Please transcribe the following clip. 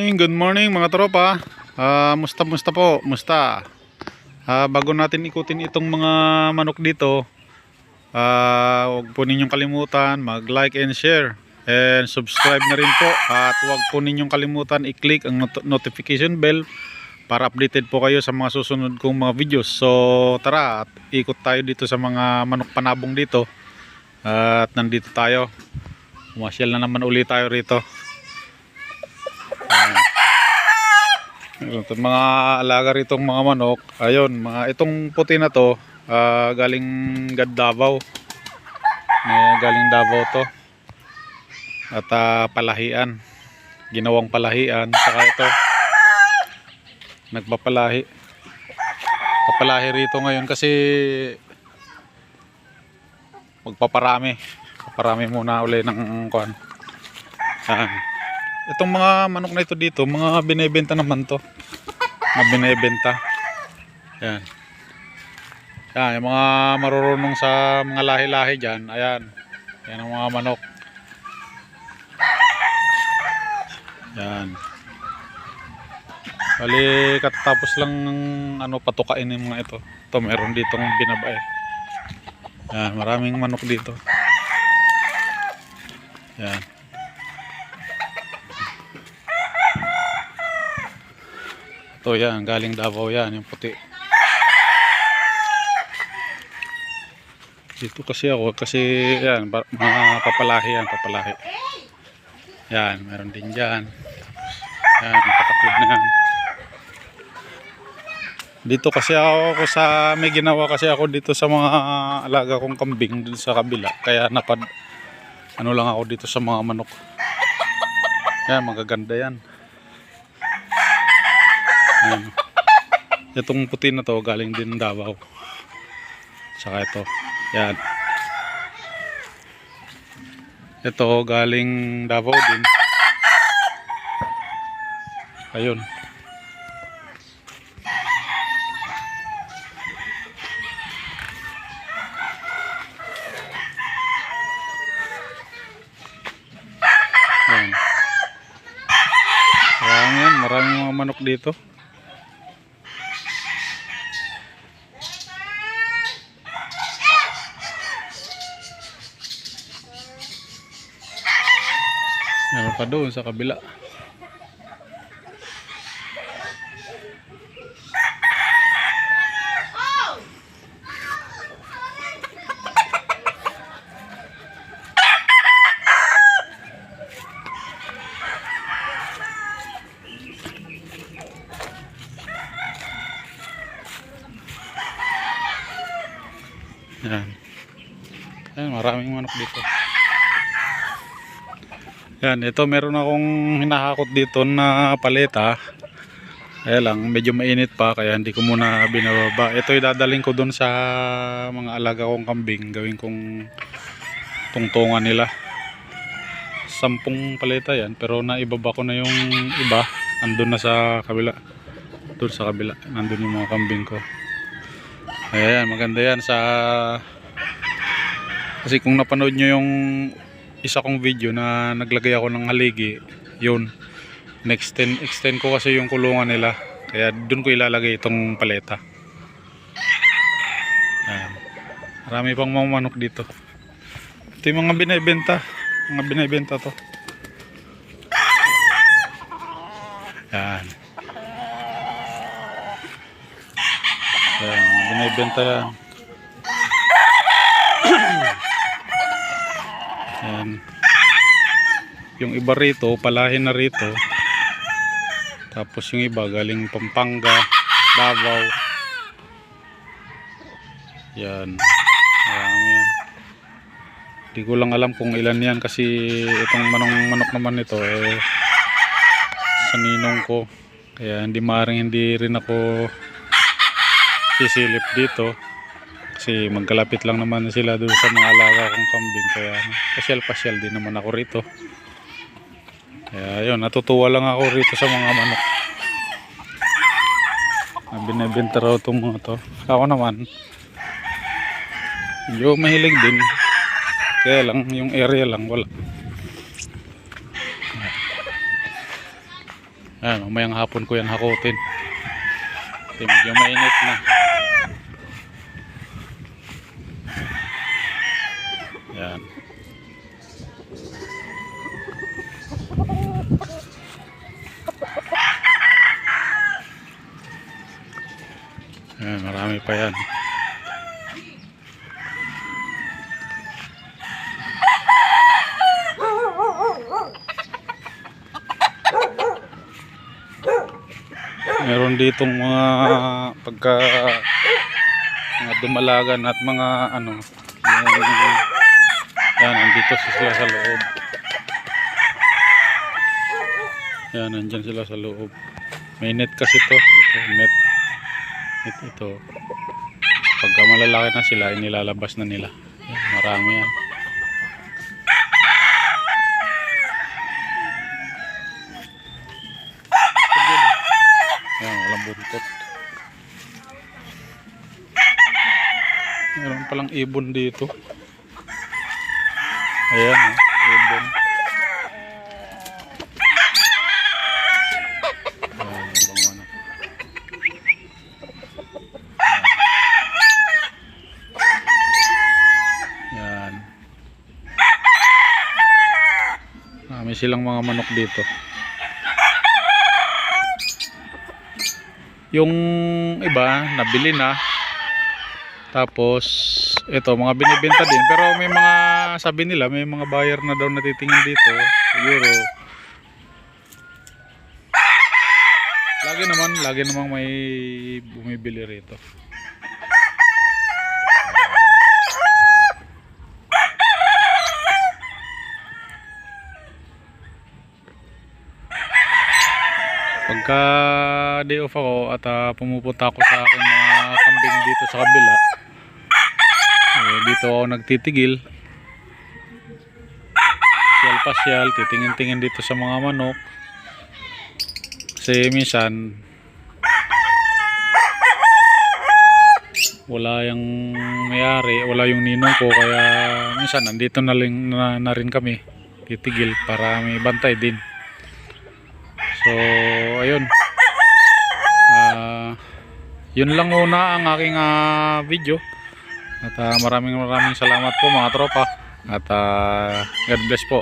morning, good morning mga tropa. Ah, musta musta po, musta. Ah, bago natin ikutin itong mga manok dito, ah, huwag po ninyong kalimutan mag-like and share and subscribe na rin po at huwag po ninyong kalimutan i-click ang not- notification bell para updated po kayo sa mga susunod kong mga videos. So, tara, ikot tayo dito sa mga manok panabong dito. At nandito tayo. Umasyal na naman uli tayo rito. Mga alaga ritong mga manok. Ayun, mga itong puti na to, ah, galing Gad Davao. May galing Davao to. At ah, palahian. Ginawang palahian. Saka ito, nagpapalahi. Papalahi rito ngayon kasi magpaparami. Paparami muna uli ng kuan. Yan. Itong mga manok na ito dito, mga binebenta naman to. Mga binebenta. Yan. Yan, yung mga marurunong sa mga lahi-lahi dyan, ayan. Yan ang mga manok. Yan. Bali, katatapos lang ng ano, patukain yung mga ito. Ito, meron ditong binabae. Yan, maraming manok dito. Yan. Ito yan, galing Davao yan, yung puti. Dito kasi ako, kasi yan, mga papalahi yan, papalahi. Yan, meron din dyan. Yan, yung pataklog na yan. Dito kasi ako, ako sa, may ginawa kasi ako dito sa mga alaga kong kambing dito sa kabila. Kaya napad, ano lang ako dito sa mga manok. Yan, magaganda yan. Ayan. Itong puti na to galing din Davao. Saka ito. Yan. Ito galing Davao din. Ayun. Yan. Marami yan. Maraming mga manok dito. Meron pa doon sa kabila. Yan. Ayan, maraming manok dito. Yan, ito meron akong hinahakot dito na paleta. Kaya lang, medyo mainit pa kaya hindi ko muna binababa. Ito idadaling ko doon sa mga alaga kong kambing. Gawin kong tungtungan nila. Sampung paleta yan, pero naibaba ko na yung iba. Andun na sa kabila. Doon sa kabila. Nandun yung mga kambing ko. Ayan, maganda yan sa... Kasi kung napanood nyo yung isa kong video na naglagay ako ng haligi, yun. Extend, extend ko kasi yung kulungan nila. Kaya dun ko ilalagay itong paleta. Ayan. Marami pang mga manok dito. Ito yung mga binibenta. Mga binibenta to. Yan. Yan, binibenta yan. Yan. Yung iba rito, palahin na rito. Tapos yung iba galing Pampanga, Davao. Yan. Marami yan. Di ko lang alam kung ilan yan kasi itong manong manok naman nito eh sa ninong ko. Kaya hindi maaaring hindi rin ako sisilip dito. Kasi magkalapit lang naman sila doon sa mga alaga kong kambing. Kaya pasyal-pasyal din naman ako rito. Kaya yun, natutuwa lang ako rito sa mga manok. Na binibenta raw itong mga to. Ako naman, medyo mahilig din. Kaya lang, yung area lang, wala. Ayan, mamayang hapon ko yan hakutin. Medyo mainit na. Yan. Ayan, marami pa yan. Meron ditong mga pagka mga dumalagan at mga ano yung, yan nandito sila sa loob. Yan nandyan sila sa loob. May net kasi to. Ito net. Net ito. Pagka malalaki na sila inilalabas na nila. Yan, marami yan. Yan walang buntot. Meron palang ibon dito ayan oh, ibon Marami silang mga manok dito. Yung iba nabili na. Tapos ito mga binibenta din. Pero may mga sabi nila may mga buyer na daw natitingin dito siguro lagi naman lagi namang may bumibili rito Pagka day off ako at ah, pumupunta ako sa aking mga kambing dito sa kabila, eh, dito ako nagtitigil. Pasyal pasyal, titingin-tingin dito sa mga manok. Kasi minsan, wala yung mayari, wala yung ninong ko, kaya minsan nandito na, rin, na, na rin kami titigil para may bantay din. So, ayun. Ah, yun lang muna ang aking ah, video. At ah, maraming maraming salamat po mga tropa. At ah, God bless po.